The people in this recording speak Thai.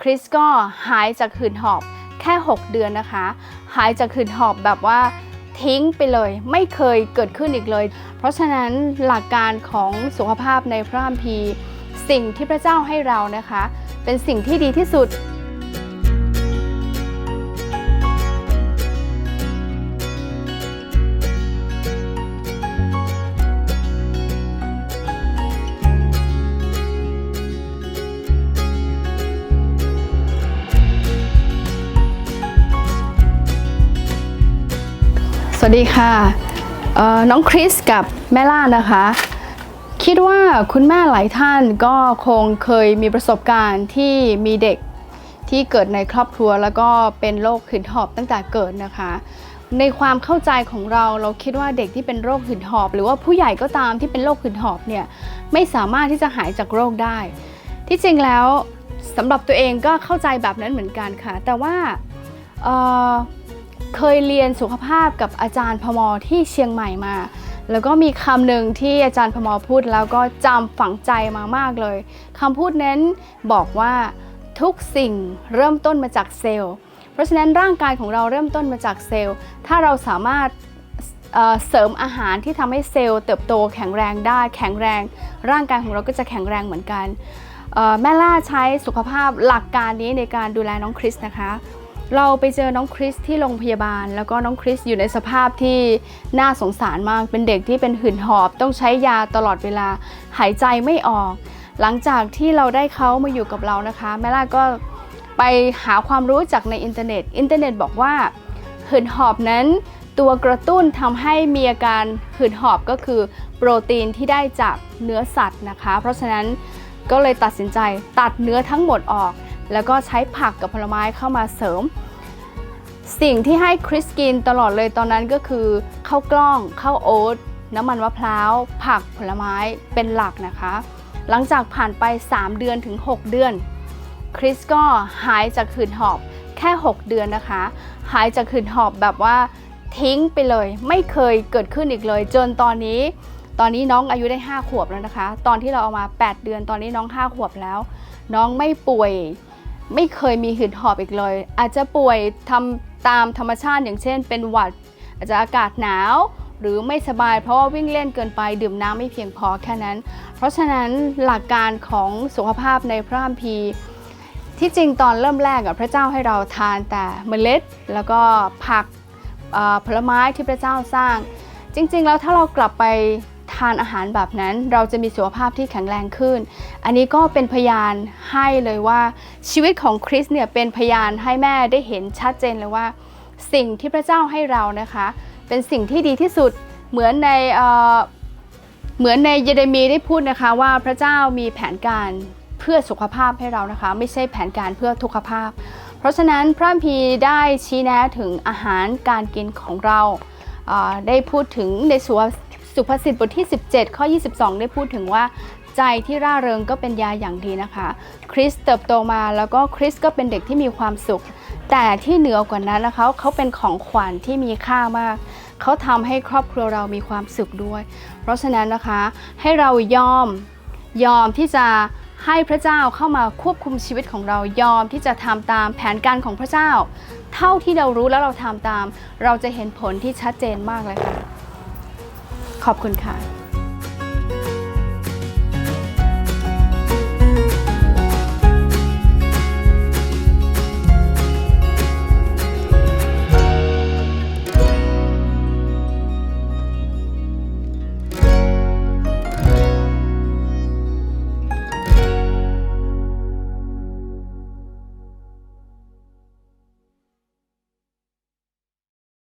คริสก็หายจากหืดหอบแค่ 6 เดือนนะคะ หายจากหืดหอบแบบว่าทิ้งไปเลยไม่เคยเกิดขึ้นอีกเลย เพราะฉะนั้นหลักการของสุขภาพในพระคัมภีร์ สิ่งที่พระเจ้าให้เรานะคะ เป็นสิ่งที่ดีที่สุด วัสดีค่ะน้องคริสกับแม่ล่านะคะ คิดว่าคุณแม่หลายท่านก็คงเคยมีประสบการณ์ที่มีเด็กที่เกิดในครอบครัวแล้วก็เป็นโรคหืดหอบตั้งแต่เกิดนะคะ ในความเข้าใจของเราเราคิดว่าเด็กที่เป็นโรคหืดหอบ หรือว่าผู้ใหญ่ก็ตามที่เป็นโรคหืดหอบเนี่ยไม่สามารถที่จะหายจากโรคได้ ที่จริงแล้วสำหรับตัวเองก็เข้าใจแบบนั้นเหมือนกันค่ะ แต่ว่า เคยเรียนสุขภาพกับอาจารย์พมที่เชียงใหม่มา แล้วก็มีคำหนึ่งที่อาจารย์พมพูดแล้วก็จำฝังใจมามากเลยคำพูดนั้นบอกว่าทุกสิ่งเริ่มต้นมาจากเซลล์ เพราะฉะนั้นร่างกายของเราเริ่มต้นมาจากเซลล์ ถ้าเราสามารถเเสริมอาหารที่ทำให้เซลล์เติบโตแข็งแรงได้แข็งแรง ร่างกายของเราก็จะแข็งแรงเหมือนกันแม่ล่าใช้สุขภาพหลักการนี้ในการดูแลน้องคริสนะคะ เราไปเจอน้องคริสที่โรงพยาบาล แล้วก็น้องคริสอยู่ในสภาพที่น่าสงสารมาก เป็นเด็กที่เป็นหื่นหอบ ต้องใช้ยาตลอดเวลา หายใจไม่ออก หลังจากที่เราได้เขามาอยู่กับเรานะคะแม่ล่าก็ไปหาความรู้จากในอินเทอร์เน็ต อินเทอร์เน็ตบอกว่าหื่นหอบนั้นตัวกระตุ้นทำให้มีอาการหืดหอบก็คือโปรตีนที่ได้จากเนื้อสัตว์นะคะ เพราะฉะนั้นก็เลยตัดสินใจตัดเนื้อทั้งหมดออก แล้วก็ใช้ผักกับผลไม้เข้ามาเสริม สิ่งที่ให้คริสกินตลอดเลยตอนนั้นก็คือข้าวกล้องข้าวโอ๊ตน้ำมันมะพร้าว ผักผลไม้เป็นหลักนะคะ หลังจากผ่านไป 3 เดือนถึง 6 เดือน คริสก็หายจากหืดหอบแค่ 6 เดือนนะคะ หายจากหืดหอบแบบว่าทิ้งไปเลย ไม่เคยเกิดขึ้นอีกเลย จนตอนนี้ ตอนนี้น้องอายุได้ 5 ขวบแล้วนะคะ ตอนที่เราเอามา 8 เดือน ตอนนี้น้อง 5 ขวบแล้ว น้องไม่ป่วย ไม่เคยมีหืดหอบอีกเลย อาจจะป่วยทำตามธรรมชาติอย่างเช่น เป็นหวัด อาจจะอากาศหนาว หรือไม่สบายเพราะว่าวิ่งเล่นเกินไปดื่มน้ำไม่เพียงพอแค่นั้น เพราะฉะนั้นหลักการของสุขภาพในพระคัมภีร์ที่จริงตอนเริ่มแรกอะพระเจ้าให้เราทานแต่เมล็ด แล้วก็ผักผลไม้ที่พระเจ้าสร้าง จริง ๆ แล้วถ้าเรากลับไป ทานอาหารแบบนั้น เราจะมีสุขภาพที่แข็งแรงขึ้น อันนี้ก็เป็นพยานให้เลยว่าชีวิตของคริสเนี่ยเป็นพยานให้แม่ได้เห็นชัดเจนเลยว่า สิ่งที่พระเจ้าให้เรานะคะ เป็นสิ่งที่ดีที่สุดเหมือนในเเหมือนในเยเรมีได้พูดนะคะว่าพระเจ้ามีแผนการเพื่อสุขภาพให้เรานะคะ ไม่ใช่แผนการเพื่อทุกขภาพ เพราะฉะนั้นพระคัมภีได้ชี้แนะถึงอาหารการกินของเราได้พูดถึงในสุภ สุภาษิตบทที่ 17 ข้อ 22 ได้พูดถึงว่า ใจที่ร่าเริงก็เป็นยาอย่างดีนะคะ คริสเติบโตมาแล้วก็คริสก็เป็นเด็กที่มีความสุข แต่ที่เหนือกว่านั้นนะคะเขาเป็นของขวัญที่มีค่ามาก เขาทำให้ครอบครัวเรามีความสุขด้วย เพราะฉะนั้นนะคะให้เรายอมยอมที่จะให้พระเจ้าเข้ามาควบคุมชีวิตของเรายอมที่จะทำตามแผนการของพระเจ้า เท่าที่เรารู้แล้วเราทำตาม เราจะเห็นผลที่ชัดเจนมากเลยค่ะ ขอบคุณค่ะ